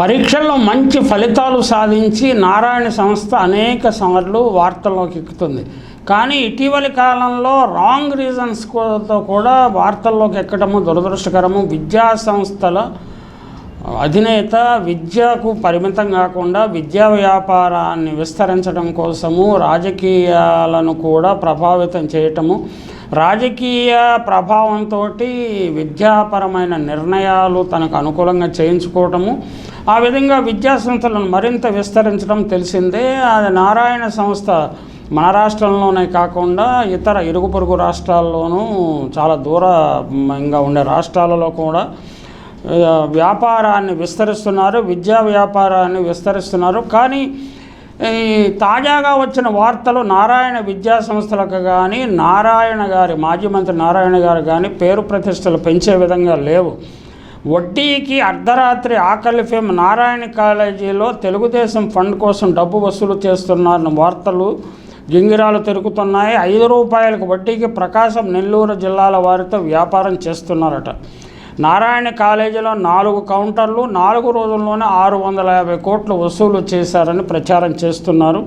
పరీక్షల్లో మంచి ఫలితాలు సాధించి నారాయణ సంస్థ అనేక సార్లు వార్తల్లోకి ఎక్కుతుంది. కానీ ఇటీవలి కాలంలో రాంగ్ రీజన్స్తో కూడా వార్తల్లోకి ఎక్కడము దురదృష్టకరము విద్యా సంస్థల అధినేత విద్యకు పరిమితం కాకుండా విద్యా వ్యాపారాన్ని విస్తరించడం కోసము రాజకీయాలను కూడా ప్రభావితం చేయటము రాజకీయ ప్రభావంతో విద్యాపరమైన నిర్ణయాలు తనకు అనుకూలంగా చేయించుకోవటము ఆ విధంగా విద్యా సంస్థలను మరింత విస్తరించడం తెలిసిందే. అది నారాయణ సంస్థ మన రాష్ట్రంలోనే కాకుండా ఇతర ఇరుగు పొరుగు రాష్ట్రాల్లోనూ చాలా దూరంగా ఉండే రాష్ట్రాలలో కూడా వ్యాపారాన్ని విస్తరిస్తున్నారు విద్యా వ్యాపారాన్ని విస్తరిస్తున్నారు. కానీ ఈ తాజాగా వచ్చిన వార్తలు నారాయణ విద్యా సంస్థలకు కానీ నారాయణ గారి మాజీ మంత్రి నారాయణ గారు కానీ పేరు ప్రతిష్టలు పెంచే విధంగా లేవు. వడ్డీకి అర్ధరాత్రి ఆకలి ఫేమ్ నారాయణ కాలేజీలో తెలుగుదేశం ఫండ్ కోసం డబ్బు వసూలు చేస్తున్నారన్న వార్తలు గింగిరాలు తిరుగుతున్నాయి. ఐదు రూపాయలకు వడ్డీకి ప్రకాశం నెల్లూరు జిల్లాల వారితో వ్యాపారం చేస్తున్నారట. నారాయణ కాలేజీలో నాలుగు కౌంటర్లు నాలుగు రోజుల్లోనే ఆరు వందల యాభై కోట్లు వసూలు చేశారని ప్రచారం చేస్తున్నారు.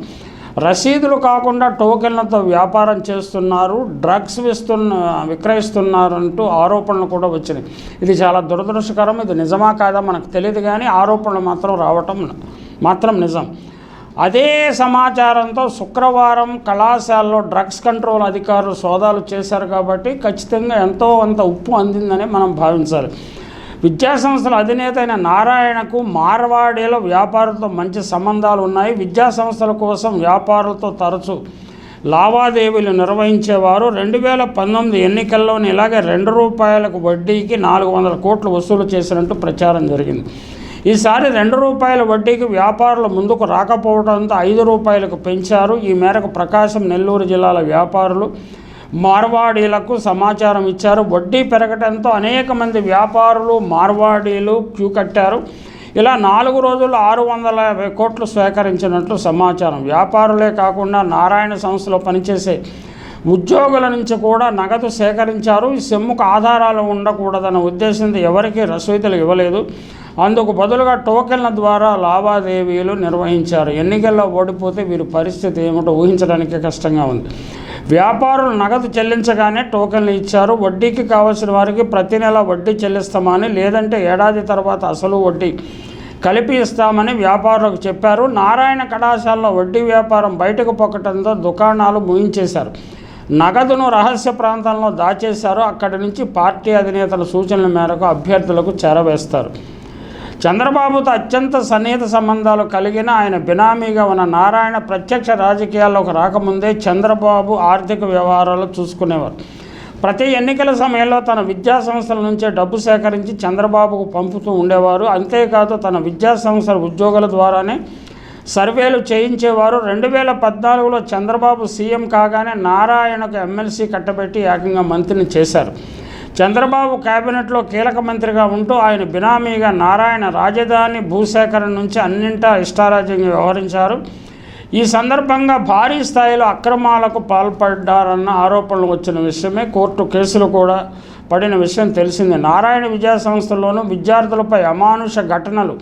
రసీదులు కాకుండా టోకెన్లతో వ్యాపారం చేస్తున్నారు డ్రగ్స్ విస్తున్న విక్రయిస్తున్నారంటూ ఆరోపణలు కూడా వచ్చినాయి. ఇది చాలా దురదృష్టకరం ఇది నిజమా కాదా మనకు తెలియదు కానీ ఆరోపణలు మాత్రం రావటం మాత్రం నిజం. అదే సమాచారంతో శుక్రవారం కళాశాలలో డ్రగ్స్ కంట్రోల్ అధికారులు సోదాలు చేశారు కాబట్టి ఖచ్చితంగా ఎంతో అంత ఉప్పు అందిందని మనం భావించాలి. విద్యాసంస్థల అధినేత అయిన నారాయణకు మార్వాడీలో వ్యాపారులతో మంచి సంబంధాలు ఉన్నాయి. విద్యాసంస్థల కోసం వ్యాపారులతో తరచు లావాదేవీలు నిర్వహించేవారు. రెండు వేల పంతొమ్మిది ఎన్నికల్లోనే ఇలాగే రెండు రూపాయలకు వడ్డీకి నాలుగు వందల కోట్లు వసూలు చేసినట్టు ప్రచారం జరిగింది. ఈసారి రెండు రూపాయల వడ్డీకి వ్యాపారులు ముందుకు రాకపోవడంతో ఐదు రూపాయలకు పెంచారు. ఈ మేరకు ప్రకాశం నెల్లూరు జిల్లాల వ్యాపారులు మార్వాడీలకు సమాచారం ఇచ్చారు. వడ్డీ పెరగడంతో అనేక మంది వ్యాపారులు మార్వాడీలు క్యూ కట్టారు. ఇలా నాలుగు రోజులు ఆరు వందల యాభై కోట్లు స్వీకరించినట్లు సమాచారం. వ్యాపారులే కాకుండా నారాయణ సంస్థలో పనిచేసే ఉద్యోగుల నుంచి కూడా నగదు సేకరించారు. ఈ సెమ్ముకు ఆధారాలు ఉండకూడదన్న ఉద్దేశంతో ఎవరికీ రసీదులు ఇవ్వలేదు. అందుకు బదులుగా టోకెన్ల ద్వారా లావాదేవీలు నిర్వహించారు. ఎన్నికల్లో ఓడిపోతే వీరి పరిస్థితి ఏమిటో ఊహించడానికి కష్టంగా ఉంది. వ్యాపారులు నగదు చెల్లించగానే టోకెన్లు ఇచ్చారు. వడ్డీకి కావాల్సిన వారికి ప్రతి నెల వడ్డీ చెల్లిస్తామని లేదంటే ఏడాది తర్వాత అసలు వడ్డీ కలిపి ఇస్తామని వ్యాపారులకు చెప్పారు. నారాయణ కళాశాలలో వడ్డీ వ్యాపారం బయటకు పొక్కటంతో దుకాణాలు ముగించేశారు నగదును రహస్య ప్రాంతంలో దాచేశారు. అక్కడి నుంచి పార్టీ అధినేతల సూచనల మేరకు అభ్యర్థులకు చేరవేస్తారు. చంద్రబాబుతో అత్యంత సన్నిహిత సంబంధాలు కలిగిన ఆయన బినామీగా ఉన్న నారాయణ ప్రత్యక్ష రాజకీయాల్లోకి రాకముందే చంద్రబాబు ఆర్థిక వ్యవహారాలు చూసుకునేవారు. ప్రతి ఎన్నికల సమయంలో తన విద్యా సంస్థల నుంచే డబ్బు సేకరించి చంద్రబాబుకు పంపుతూ ఉండేవారు. అంతేకాదు తన విద్యా సంస్థల ఉద్యోగుల ద్వారానే సర్వేలు చేయించేవారు. రెండు వేల పద్నాలుగులో చంద్రబాబు సీఎం కాగానే నారాయణకు ఎమ్మెల్సీ కట్టబెట్టి ఏకంగా మంత్రిని చేశారు. చంద్రబాబు కేబినెట్లో కీలక మంత్రిగా ఉంటూ ఆయన బినామీగా నారాయణ రాజధాని భూసేకరణ నుంచి అన్నింటా ఇష్టారాజ్యంగా వ్యవహరించారు. ఈ సందర్భంగా భారీ స్థాయిలో అక్రమాలకు పాల్పడ్డారన్న ఆరోపణలు వచ్చిన విషయమే కోర్టు కేసులు కూడా పడిన విషయం తెలిసింది. నారాయణ విద్యా సంస్థల్లోనూ విద్యార్థులపై అమానుష ఘటనలు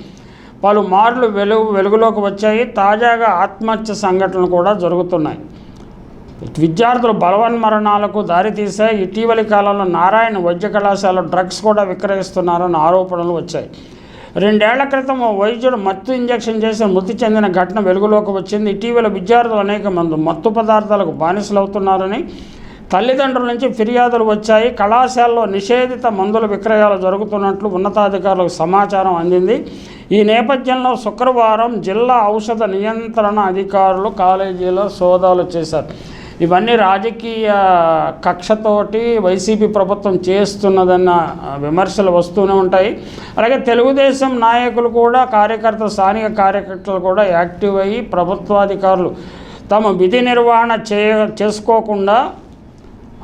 పలుమార్లు వెలుగు వెలుగులోకి వచ్చాయి. తాజాగా ఆత్మహత్య సంఘటనలు కూడా జరుగుతున్నాయి. విద్యార్థులు బలవన్మరణాలకు దారితీసే ఇటీవలి కాలంలో నారాయణ వైద్య కళాశాల డ్రగ్స్ కూడా విక్రయిస్తున్నారన్న ఆరోపణలు వచ్చాయి. రెండేళ్ళ క్రితం ఓ వైద్యుడు మత్తు ఇంజెక్షన్ చేసి మృతి చెందిన ఘటన వెలుగులోకి వచ్చింది. ఇటీవల విద్యార్థులు అనేక మంది మత్తు పదార్థాలకు బానిసలవుతున్నారని తల్లిదండ్రుల నుంచి ఫిర్యాదులు వచ్చాయి. కళాశాలలో నిషేధిత మందుల విక్రయాలు జరుగుతున్నట్లు ఉన్నతాధికారులకు సమాచారం అందింది. ఈ నేపథ్యంలో శుక్రవారం జిల్లా ఔషధ నియంత్రణ అధికారులు కాలేజీలో సోదాలు చేశారు. ఇవన్నీ రాజకీయ కక్షతోటి వైసీపీ ప్రభుత్వం చేస్తున్నదన్న విమర్శలు వస్తూనే ఉంటాయి. అలాగే తెలుగుదేశం నాయకులు కూడా కార్యకర్తలు స్థానిక కార్యకర్తలు కూడా యాక్టివ్ అయ్యి ప్రభుత్వాధికారులు తమ విధి నిర్వహణ చే చేసుకోకుండా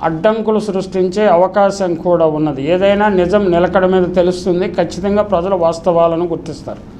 అడ్డంకులు సృష్టించే అవకాశం కూడా ఉన్నది. ఏదైనా నిజం నిలకడ మీద తెలుస్తుంది. ఖచ్చితంగా ప్రజలు వాస్తవాలను గుర్తిస్తారు.